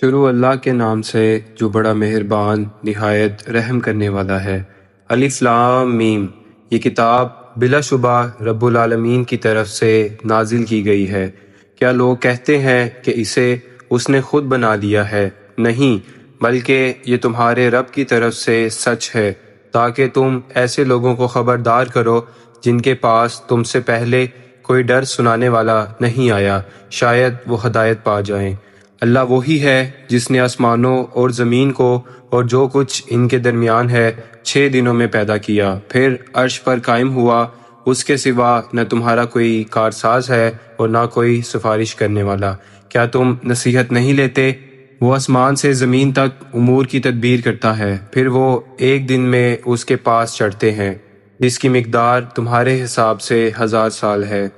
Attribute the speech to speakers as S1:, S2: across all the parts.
S1: شروع اللہ کے نام سے جو بڑا مہربان، نہایت رحم کرنے والا ہے۔ الف لام میم۔ یہ کتاب بلا شبہ رب العالمین کی طرف سے نازل کی گئی ہے۔ کیا لوگ کہتے ہیں کہ اسے اس نے خود بنا دیا ہے؟ نہیں، بلکہ یہ تمہارے رب کی طرف سے سچ ہے۔ تاکہ تم ایسے لوگوں کو خبردار کرو جن کے پاس تم سے پہلے کوئی ڈر سنانے والا نہیں آیا۔ شاید وہ ہدایت پا جائیں۔ اللہ وہی ہے جس نے آسمانوں اور زمین کو اور جو کچھ ان کے درمیان ہے چھ دنوں میں پیدا کیا۔ پھر عرش پر قائم ہوا، اس کے سوا نہ تمہارا کوئی کارساز ہے اور نہ کوئی سفارش کرنے والا۔ کیا تم نصیحت نہیں لیتے؟ وہ آسمان سے زمین تک امور کی تدبیر کرتا ہے، پھر وہ ایک دن میں اس کے پاس چڑھتے ہیں، جس کی مقدار تمہارے حساب سے ہزار سال ہے۔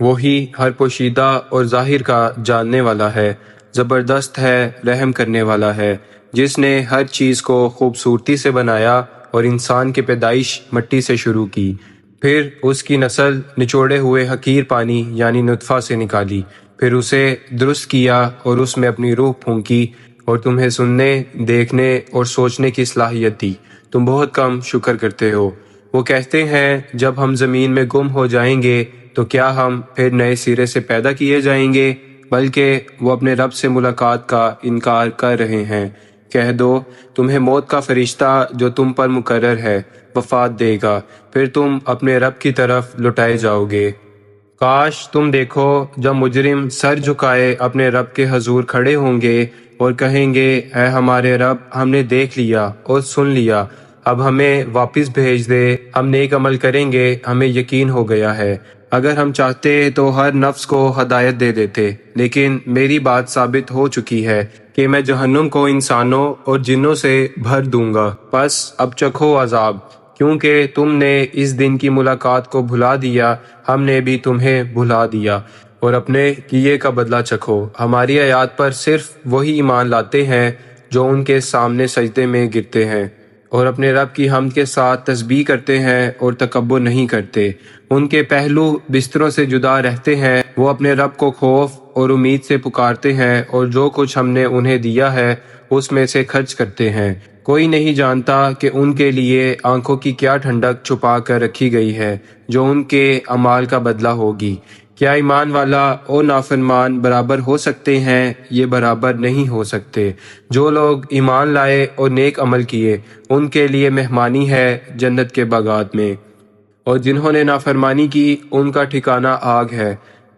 S1: وہی ہر پوشیدہ اور ظاہر کا جاننے والا ہے۔ زبردست ہے، رحم کرنے والا ہے۔ جس نے ہر چیز کو خوبصورتی سے بنایا اور انسان کی پیدائش مٹی سے شروع کی۔ پھر اس کی نسل نچوڑے ہوئے حقیر پانی یعنی نطفہ سے نکالی۔ پھر اسے درست کیا اور اس میں اپنی روح پھونکی اور تمہیں سننے، دیکھنے اور سوچنے کی صلاحیت دی۔ تم بہت کم شکر کرتے ہو۔ وہ کہتے ہیں، جب ہم زمین میں گم ہو جائیں گے تو کیا ہم پھر نئے سرے سے پیدا کیے جائیں گے؟ بلکہ وہ اپنے رب سے ملاقات کا انکار کر رہے ہیں۔ کہہ دو، تمہیں موت کا فرشتہ جو تم پر مقرر ہے وفات دے گا، پھر تم اپنے رب کی طرف لٹائے جاؤ گے۔ کاش تم دیکھو، جب مجرم سر جھکائے اپنے رب کے حضور کھڑے ہوں گے اور کہیں گے، اے ہمارے رب، ہم نے دیکھ لیا اور سن لیا، اب ہمیں واپس بھیج دے، ہم نیک عمل کریں گے، ہمیں یقین ہو گیا ہے۔ اگر ہم چاہتے تو ہر نفس کو ہدایت دے دیتے، لیکن میری بات ثابت ہو چکی ہے کہ میں جہنم کو انسانوں اور جنوں سے بھر دوں گا۔ بس اب چکھو عذاب، کیونکہ تم نے اس دن کی ملاقات کو بھلا دیا، ہم نے بھی تمہیں بھلا دیا۔ اور اپنے کیے کا بدلہ چکھو۔ ہماری آیات پر صرف وہی ایمان لاتے ہیں جو ان کے سامنے سجدے میں گرتے ہیں۔ اور اپنے رب کی حمد کے ساتھ تسبیح کرتے ہیں اور تکبر نہیں کرتے۔ ان کے پہلو بستروں سے جدا رہتے ہیں، وہ اپنے رب کو خوف اور امید سے پکارتے ہیں اور جو کچھ ہم نے انہیں دیا ہے، اس میں سے خرچ کرتے ہیں۔ کوئی نہیں جانتا کہ ان کے لیے آنکھوں کی کیا ٹھنڈک چھپا کر رکھی گئی ہے، جو ان کے امال کا بدلہ ہوگی۔ کیا ایمان والا اور نافرمان برابر ہو سکتے ہیں؟ یہ برابر نہیں ہو سکتے۔ جو لوگ ایمان لائے اور نیک عمل کیے، ان کے لیے مہمانی ہے جنت کے باغات میں۔ اور جنہوں نے نافرمانی کی، ان کا ٹھکانہ آگ ہے۔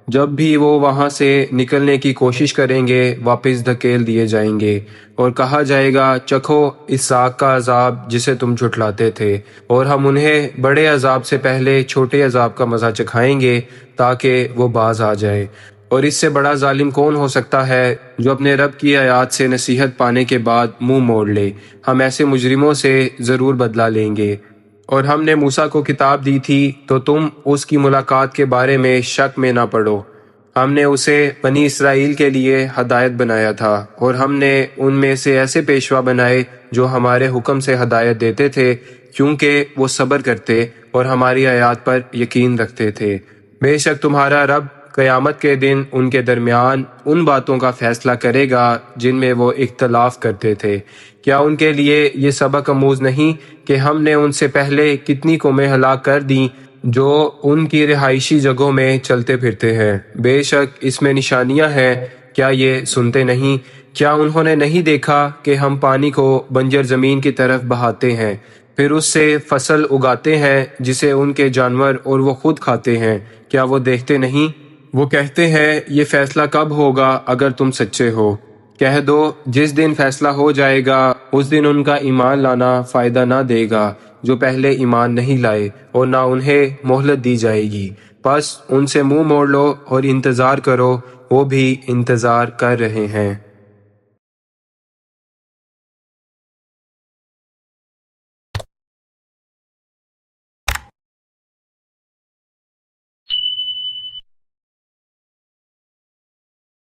S1: جب بھی وہ وہاں سے نکلنے کی کوشش کریں گے، واپس دھکیل دیے جائیں گے۔ اور کہا جائے گا، چکھو اس ساگ کا عذاب جسے تم جھٹلاتے تھے، اور ہم انہیں بڑے عذاب سے پہلے چھوٹے عذاب کا مزہ چکھائیں گے تاکہ وہ باز آ جائے۔ اور اس سے بڑا ظالم کون ہو سکتا ہے جو اپنے رب کی آیات سے نصیحت پانے کے بعد منہ موڑ لے؟ ہم ایسے مجرموں سے ضرور بدلا لیں گے۔ اور ہم نے موسا کو کتاب دی تھی تو تم اس کی ملاقات کے بارے میں شک میں نہ پڑو۔ ہم نے اسے بنی اسرائیل کے لیے ہدایت بنایا تھا اور ہم نے ان میں سے ایسے پیشوا بنائے جو ہمارے حکم سے ہدایت دیتے تھے کیونکہ وہ صبر کرتے اور ہماری آیات پر یقین رکھتے تھے۔ بے شک تمہارا رب قیامت کے دن ان کے درمیان ان باتوں کا فیصلہ کرے گا جن میں وہ اختلاف کرتے تھے۔ کیا ان کے لیے یہ سبق اموز نہیں کہ ہم نے ان سے پہلے کتنی قومیں ہلاک کر دیں جو ان کی رہائشی جگہوں میں چلتے پھرتے ہیں؟ بے شک اس میں نشانیاں ہیں۔ کیا یہ سنتے نہیں؟ کیا انہوں نے نہیں دیکھا کہ ہم پانی کو بنجر زمین کی طرف بہاتے ہیں، پھر اس سے فصل اگاتے ہیں جسے ان کے جانور اور وہ خود کھاتے ہیں؟ کیا وہ دیکھتے نہیں؟ وہ کہتے ہیں، یہ فیصلہ کب ہوگا اگر تم سچے ہو؟ کہہ دو، جس دن فیصلہ ہو جائے گا، اس دن ان کا ایمان لانا فائدہ نہ دے گا جو پہلے ایمان نہیں لائے اور نہ انہیں مہلت دی جائے گی۔ بس ان سے منہ موڑ لو اور انتظار کرو، وہ بھی انتظار کر رہے ہیں۔